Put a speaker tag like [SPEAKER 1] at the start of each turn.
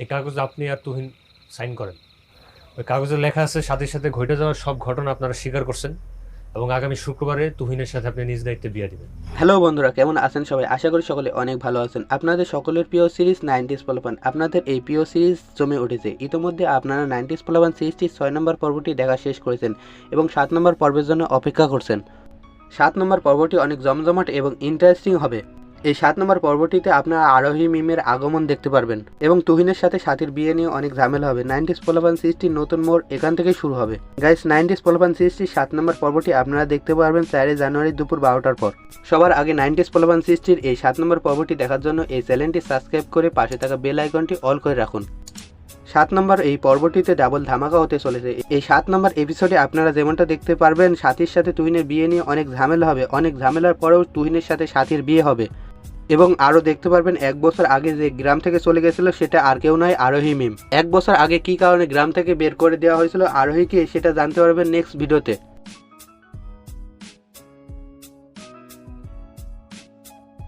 [SPEAKER 1] এই কাগজে আপনি আর তুহিন সাইন করেন। ওই কাগজে লেখা আছে, সাথে সাথে ঘটে যাওয়া সব ঘটনা আপনারা স্বীকার করছেন এবং আগামী শুক্রবারে তুহিনের সাথে আপনি নিজ দায়িত্বে বিয়ে দিবেন।
[SPEAKER 2] হ্যালো বন্ধুরা, কেমন আছেন সবাই? আশা করি সকলে অনেক ভালো আছেন। আপনাদের সকলের প্রিয় সিরিজ নাইনটিস পোলাপান। আপনাদের এই প্রিয় সিরিজ জমে উঠেছে। ইতিমধ্যে আপনারা নাইনটিস পোলাপান সিরিজটির ছয় নম্বর পর্বটি দেখা শেষ করেছেন এবং সাত নম্বর পর্বের জন্য অপেক্ষা করছেন। সাত নম্বর পর্বটি অনেক জমজমাট এবং ইন্টারেস্টিং হবে। এই সাত নম্বর পর্বটিতে আপনারা আরোহী মিমের আগমন দেখতে পারবেন এবং তুহিনের সাথে সাথীর বিয়ে নিয়ে অনেক ঝামেলা হবে। নাইনটিস পোলাপান সিরিজটির নতুন মোড় এখান থেকে শুরু হবে। গাইস নাইনটিস পোলাপান সিরিজটির সাত নম্বর পর্বটি আপনারা দেখতে পারবেন চারই জানুয়ারি দুপুর বারোটার পর। সবার আগে নাইনটিস পোলাপান সিরিজটির এই সাত নম্বর পর্বটি দেখার জন্য এই চ্যানেলটি সাবস্ক্রাইব করে পাশে থাকা বেল আইকনটি অল করে রাখুন। সাত নম্বর এই পর্বটিতে ডাবল ধামাকা হতে চলেছে। এই সাত নম্বর এপিসোডে আপনারা যেমনটা দেখতে পারবেন, সাথীর সাথে তুহিনের বিয়ে নিয়ে অনেক ঝামেলা হবে। অনেক ঝামেলার পরেও তুহিনের সাথে সাথীর বিয়ে হবে। এবং আরও দেখতে পারবেন, এক বছর আগে যে গ্রাম থেকে চলে গেছিল সেটা আর কেউ নয়, আরোহী মিম। এক বছর আগে কি কারণে গ্রাম থেকে বের করে দেওয়া হয়েছিল, আরোহীকে সেটা জানতে পারবেন নেক্সট ভিডিওতে